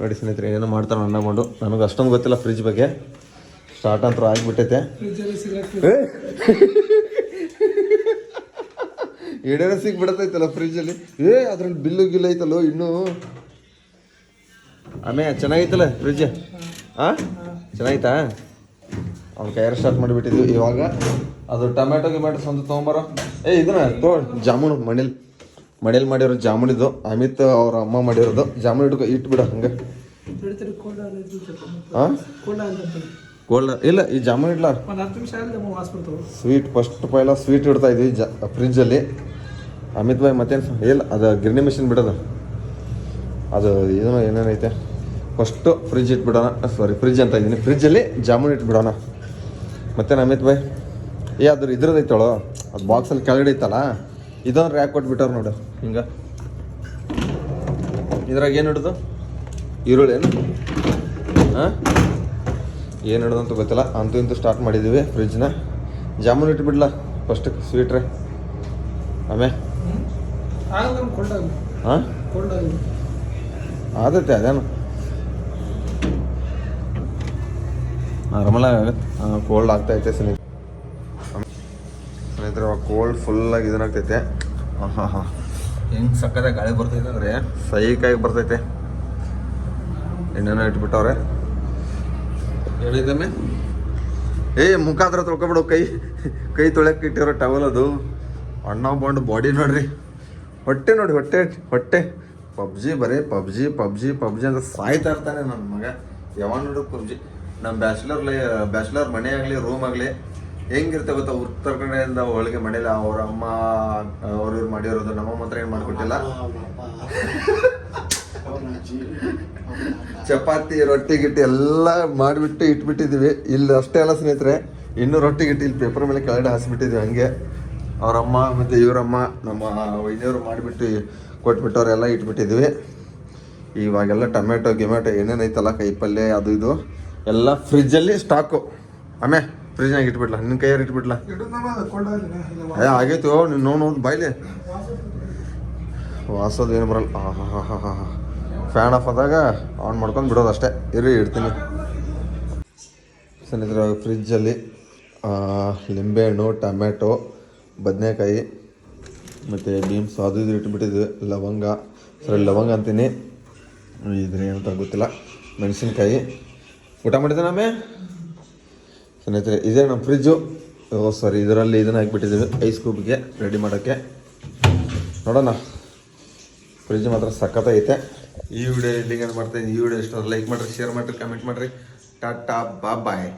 ನೋಡಿ ಸ್ನೇಹಿತರೆ, ಏನೇನೋ ಮಾಡ್ತಾನೆ ಅಣ್ಣ ಬಂಡು ನನಗೆ ಅಷ್ಟೊಂದು ಗೊತ್ತಿಲ್ಲ ಫ್ರಿಜ್ ಬಗ್ಗೆ. ಸ್ಟಾರ್ಟ್ ಅಂತ ಆಗಿಬಿಟ್ಟೈತೆ. ಎಡೆರ ಸಿಗ್ ಬಿಡತೈತಲ್ಲ ಫ್ರಿಜ್ಜಲ್ಲಿ ಏ ಅದ್ರಲ್ಲಿ ಬಿಲ್ಲು ಗಿಲ್ಲು ಐತಲ್ಲೋ ಇನ್ನೂ. ಆಮೇ ಚೆನ್ನಾಗೈತಲ್ಲ ಫ್ರಿಜ್ ಹಾಂ ಚೆನ್ನಾಗಿತ್ತಾ ಅವ್ನ ಕೈಯಾರ ಸ್ಟಾರ್ಟ್ ಮಾಡಿಬಿಟ್ಟಿದ್ವಿ ಇವಾಗ. ಅದು ಟೊಮ್ಯಾಟೊ ಗಿಮ್ಯಾಟೊ ಸ್ವಂತ ತೊಗೊಂಬಾರ. ಏ ಇದನ್ನ ತೋ ಜಾಮೂನು ಮನೇಲಿ. ಮನೇಲಿ ಮಾಡಿರೋ ಜಾಮೂನ್ ಇದು ಅಮಿತ್ ಅವ್ರ ಅಮ್ಮ ಮಾಡಿರೋದು. ಜಾಮೂನ್ ಇಟ್ಕೊ ಇಟ್ಬಿಡ ಹಂಗೆ. ಹಾಂ ಗೋಲ್ಡ್ ಇಲ್ಲ ಈ ಜಾಮೂನ್ ಇಡ್ಲ ಸ್ವೀಟ್ ಫಸ್ಟ್ ಪೈಲ ಸ್ವೀಟ್ ಇಡ್ತಾ ಇದ್ವಿ ಜ ಫ್ರಿಜ್ಜಲ್ಲಿ ಅಮಿತ್ ಭಾಯ್ ಮತ್ತೇನು ಇಲ್ಲ ಅದು ಗಿರಣಿ ಮಿಷಿನ್ ಬಿಡೋದು. ಅದು ಏನೋ ಏನೇನೈತೆ ಫಸ್ಟು ಫ್ರಿಜ್ ಇಟ್ಬಿಡೋಣ. ಸಾರಿ ಫ್ರಿಜ್ ಅಂತ ಇದ್ದೀನಿ. ಫ್ರಿಜ್ಜಲ್ಲಿ ಜಾಮೂನ್ ಇಟ್ಬಿಡೋಣ. ಮತ್ತೇನು ಅಮಿತ್ ಭಾಯ್? ಏ ಅದ್ರ ಇದ್ರದ್ದು ಐತಳೋ? ಅದು ಬಾಕ್ಸಲ್ಲಿ ಕೆಳಗಡೆ ಇತ್ತಲ್ಲ ಇದೊಂದು ರ್ಯಾಕ್ ಕೊಟ್ಬಿಟ್ಟವ್ರು ನೋಡು. ಹಿಂಗೆ. ಇದ್ರಾಗ ಏನು ಹಿಡ್ದು ಈರುಳ್ಳಿ ಏನು? ಹಾಂ ಏನು ಅಂತ ಗೊತ್ತಿಲ್ಲ. ಅಂತೂ ಇಂತೂ ಸ್ಟಾರ್ಟ್ ಮಾಡಿದ್ದೀವಿ ಫ್ರಿಜ್ನ ಜಾಮೂನ್ ಇಟ್ಬಿಡ್ಲ ಫಸ್ಟ್ ಸ್ವೀಟ್ರೆ ಆಮೇ. ಹಾಂ? ಆದತ್ತೆ ಅದೇನು. ನಾರ್ಮಲಾಗಿ ಆಗುತ್ತೆ ಕೋಲ್ಡ್ ಆಗ್ತೈತೆ ಸ್ನೇಹಿತ ಸ್ನೇಹಿತರೆ ಕೋಲ್ಡ್ ಫುಲ್ಲಾಗಿ ಇದನ್ನಾಗ್ತೈತೆ ಹಾಂ ಹಾಂ ಹೆಂಗೆ ಸಕ್ಕತ್ತಾಗಿ ಗಾಳಿ ಬರ್ತೈತೆ ಅಂದ್ರೆ? ಸೈಕಾಗಿ ಬರ್ತೈತೆ. ಎಣ್ಣೆನ ಇಟ್ಬಿಟ್ಟವ್ರೆ. ಹೇಳಿದ್ದಮ್ಮೆ ಏ ಮುಖ ಹತ್ರ ತೊಳ್ಕೊಬಿಡು, ಕೈ ಕೈ ತೊಳ್ಯಕ್ಕೆ ಇಟ್ಟಿರೋ ಟವಲ್ ಅದು. ಅಣ್ಣ ಬಂಡು ಬಾಡಿ ನೋಡ್ರಿ. ಹೊಟ್ಟೆ ನೋಡಿ, ಹೊಟ್ಟೆ ಹೊಟ್ಟೆ. ಪಬ್ಜಿ, ಬರೀ ಪಬ್ಜಿ ಪಬ್ಜಿ ಪಬ್ಜಿ ಅಂತ ಸಾಯ್ತಾ ಇರ್ತಾನೆ ನನ್ನ ಮಗ. ಯಾವಾಗ ನೋಡು ಪಬ್ಜಿ. ನಮ್ಮ ಬ್ಯಾಚುಲರ್ ಲೈ ಬ್ಯಾಚುಲರ್ ಮನೆ ಆಗಲಿ ರೂಮ್ ಆಗಲಿ, ಹೆಂಗಿರುತ್ತೆ ಗೊತ್ತಾ? ಉತ್ತರ ಕಡೆಯಿಂದ ಒಳಗೆ ಮನೇಲಿ ಅವ್ರ ಅಮ್ಮ, ಅವ್ರ ಇವ್ರು ಮಾಡಿರೋದು, ನಮ್ಮ ಮಾತ್ರ ಏನು ಮಾಡ್ಕೊಟ್ಟಿಲ್ಲ? ಚಪಾತಿ, ರೊಟ್ಟಿ, ಗಿಟ್ಟಿ ಎಲ್ಲ ಮಾಡಿಬಿಟ್ಟು ಇಟ್ಬಿಟ್ಟಿದ್ದೀವಿ. ಇಲ್ಲಿ ಅಷ್ಟೇ ಅಲ್ಲ ಸ್ನೇಹಿತರೆ, ಇನ್ನೂ ರೊಟ್ಟಿ, ಗಿಟ್ಟಿ ಇಲ್ಲಿ ಪೇಪರ್ ಮೇಲೆ ಕೆಳಗಡೆ ಹಾಸಿಬಿಟ್ಟಿದ್ವಿ ಹಂಗೆ. ಅವರಮ್ಮ ಮತ್ತು ಇವರಮ್ಮ, ನಮ್ಮ ವೈದ್ಯರು ಮಾಡಿಬಿಟ್ಟು ಕೊಟ್ಬಿಟ್ಟವರೆಲ್ಲ ಇಟ್ಬಿಟ್ಟಿದ್ವಿ ಇವಾಗೆಲ್ಲ ಟೊಮೆಟೊ ಗಿಮೆಟೊ ಏನೇನೈತಲ್ಲ ಕೈ ಪಲ್ಯ, ಅದು ಇದು, ಎಲ್ಲ ಫ್ರಿಜ್ಜಲ್ಲಿ ಸ್ಟಾಕು ಆಮೇ ಫ್ರಿಜ್ನಾಗ ಇಟ್ಬಿಡ್ಲ? ನಿನ್ನ ಕೈಯಾರು ಇಟ್ಬಿಡ್ಲ? ಏ, ಆಗೈತು, ನೀನು ನೋಡು ಬಾಯ್ಲಿ. ವಾಸೋದು ಏನು ಬರಲ್ಲ? ಹಾಂ ಹಾಂ ಹಾಂ ಹಾ ಹಾ ಫ್ಯಾನ್ ಆಫ್ ಆದಾಗ ಆನ್ ಮಾಡ್ಕೊಂಡು ಬಿಡೋದು ಅಷ್ಟೇ. ಇರಿ ಇಡ್ತೀನಿ. ಸ್ನೇಹಿತರೆ ಫ್ರಿಜ್ಜಲ್ಲಿ ಲಿಂಬೆಹಣ್ಣು ಟೊಮೆಟೊ ಬದನೆಕಾಯಿ, ಮತ್ತು ಬೀನ್ಸ್ ಅದು ಇದು ಇಟ್ಬಿಟ್ಟಿದ್ವಿ. ಲವಂಗ. ಸರಿ, ಲವಂಗ ಅಂತೀನಿ. ಇದ್ರೇನಂತ ಗೊತ್ತಿಲ್ಲ. ಮೆಣಸಿನ್ಕಾಯಿ. ಊಟ ಮಾಡಿದ್ದೆ ನಮ್ಮೆ ಸ್ನೇಹಿತರೆ, ಇದೇ ನಮ್ಮ ಫ್ರಿಜ್ಜು ಓ ಸಾರಿ ಇದರಲ್ಲಿ ಇದನ್ನು ಹಾಕಿಬಿಟ್ಟಿದ್ದೀವಿ. ಐಸ್ ಕ್ಯೂಬ್ಗೆ ರೆಡಿ ಮಾಡೋಕ್ಕೆ. ನೋಡೋಣ. ಫ್ರಿಜ್ ಮಾತ್ರ ಸಖತ್ತೈತೆ ಈ ವಿಡಿಯೋ ಇಲ್ಲಿಗೆ ಮಾಡ್ತೀನಿ ಈ ವಿಡಿಯೋ ಇಷ್ಟ ಲೈಕ್ ಮಾಡ್ರಿ ಶೇರ್ ಮಾಡ್ರಿ ಕಮೆಂಟ್ ಮಾಡ್ರಿ. ಟಾಟಾ ಬಾ ಬಾಯ್